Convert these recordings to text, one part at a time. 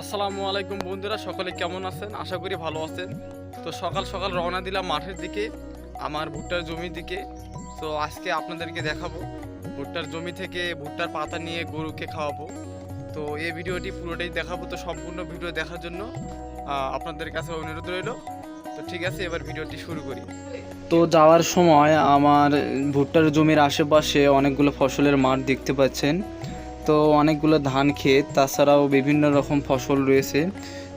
আসসালামু আলাইকুম বন্ধুরা, সকলে কেমন আছেন? আশা করি ভালো আছেন। তো সকাল সকাল রওনা দিলাম মাঠের দিকে, আমার ভুট্টার জমির দিকে। তো আজকে আপনাদেরকে দেখাবো, ভুট্টার জমি থেকে ভুট্টার পাতা নিয়ে গরুকে খাওয়াবো। তো এই ভিডিওটি পুরোটাই দেখাবো, তো সম্পূর্ণ ভিডিও দেখার জন্য আপনাদের কাছে অনুরোধ রইল। তো ঠিক আছে, এবার ভিডিওটি শুরু করি। তো যাওয়ার সময় আমার ভুট্টার জমির আশেপাশে অনেকগুলো ফসলের মাঠ দেখতে পাচ্ছেন। তো অনেকগুলো ধান ক্ষেত, তাছাড়াও বিভিন্ন রকম ফসল রয়েছে।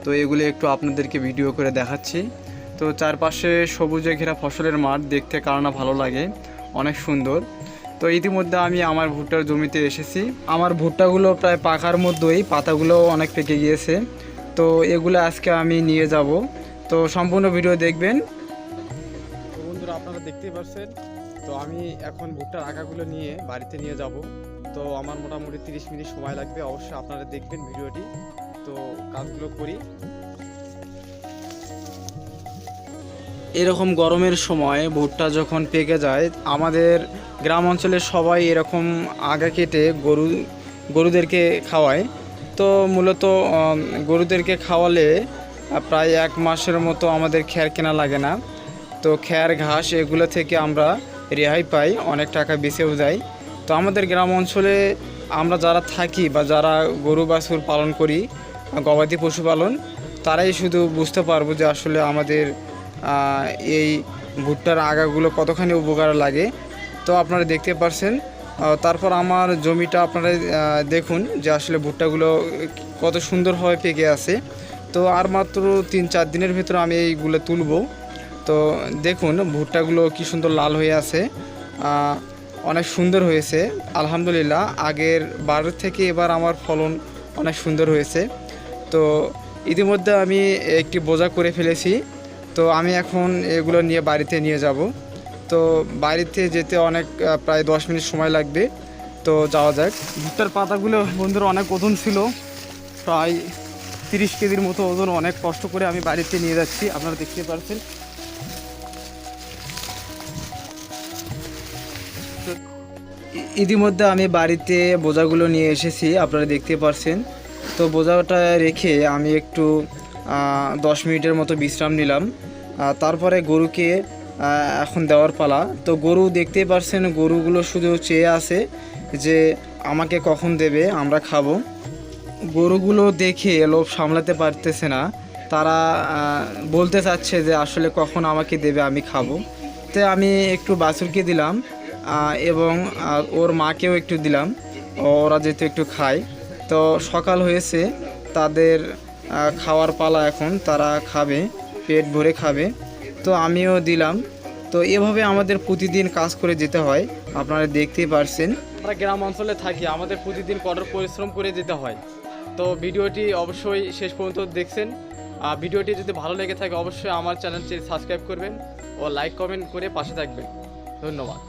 তো এগুলি একটু আপনাদেরকে ভিডিও করে দেখাচ্ছি। তো চারপাশে সবুজে ঘেরা ফসলের মাঠ, দেখতে কারণ ভালো লাগে, অনেক সুন্দর। তো ইতিমধ্যে আমি আমার ভুট্টার জমিতে এসেছি। আমার ভুট্টাগুলো প্রায় পাকার মধ্যেই পাতাগুলো অনেক পেকে গিয়েছে। তো এগুলো আজকে আমি নিয়ে যাব। তো সম্পূর্ণ ভিডিও দেখবেন। বন্ধুরা, আপনারা দেখতেই পাচ্ছেন তো আমি এখন ভুট্টার আগাগুলো নিয়ে বাড়িতে নিয়ে যাব। তো আমার মোটামুটি তিরিশ মিনিট সময় লাগবে, অবশ্যই আপনারা দেখবেন ভিডিওটি। তো কাজগুলো করি। এরকম গরমের সময় ভুট্টা যখন পেকে যায়, আমাদের গ্রাম অঞ্চলের সবাই এরকম আগা কেটে গরু, গরুদেরকে খাওয়ায়। তো মূলত গরুদেরকে খাওয়ালে প্রায় এক মাসের মতো আমাদের খ্যার কেনা লাগে না। তো খ্যার, ঘাস এগুলো থেকে আমরা রেহাই পাই, অনেক টাকা বেঁচেও যায় তো আমাদের গ্রাম অঞ্চলে আমরা যারা থাকি বা যারা গরু বাছুর পালন করি গবাদি পশুপালন, তারাই শুধু বুঝতে পারব যে আসলে আমাদের এই ভুট্টার আগাগুলো কতখানি উপকার লাগে। তো আপনারা দেখতে পারছেন তারপর আমার জমিটা আপনারা দেখুন যে আসলে ভুট্টাগুলো কত সুন্দরভাবে পেকে আছে। তো আর মাত্র তিন চার দিনের ভিতরে আমি এইগুলো তুলবো। তো দেখুন ভুট্টাগুলো কি সুন্দর লাল হয়ে আছে। অনেক সুন্দর হয়েছে, আলহামদুলিল্লাহ। আগের বার থেকে এবার আমার ফলন অনেক সুন্দর হয়েছে। তো ইতিমধ্যে আমি একটি বোঝা করে ফেলেছি। তো আমি এখন এগুলো নিয়ে বাড়িতে নিয়ে যাব। তো বাড়িতে যেতে অনেক প্রায় দশ মিনিট সময় লাগবে। তো যাওয়া যাক। ভুট্টার পাতাগুলো বন্ধুরা অনেক ওজন ছিল। প্রায় তিরিশ কেজির মতো ওজন অনেক কষ্ট করে আমি বাড়িতে নিয়ে যাচ্ছি। আপনারা দেখতে পাচ্ছেন ইতিমধ্যে আমি বাড়িতে বোঝাগুলো নিয়ে এসেছি, আপনারা দেখতে পারছেন। তো বোঝাটা রেখে আমি একটু দশ মিনিটের মতো বিশ্রাম নিলাম। তারপরে গরুকে এখন দেওয়ার পালা। তো গরু দেখতেই পারছেন, গরুগুলো শুধু চেয়ে আছে যে আমাকে কখন দেবে, আমরা খাব। গরুগুলো দেখে লোভ সামলাতে পারতেছে না। তারা বলতে চাচ্ছে যে আসলে কখন আমাকে দেবে, আমি খাব। তো আমি একটু বাছুরকে দিলাম। এবং ওর মাকেও একটু দিলাম। ওরা যেহেতু একটু খায়। তো সকাল হয়েছে, তাদের খাওয়ার পালা এখন, তারা খাবে, পেট ভরে খাবে। তো আমিও দিলাম। তো এভাবে আমাদের প্রতিদিন কাজ করে যেতে হয়। আপনারা দেখতেই পারছেন। আমরা গ্রাম অঞ্চলে থাকি, আমাদের প্রতিদিন কঠোর পরিশ্রম করে যেতে হয়। তো ভিডিওটি অবশ্যই শেষ পর্যন্ত দেখছেন। ভিডিওটি যদি ভালো লেগে থাকে, অবশ্যই আমার চ্যানেলটি সাবস্ক্রাইব করবেন ও লাইক কমেন্ট করে পাশে থাকবেন। ধন্যবাদ।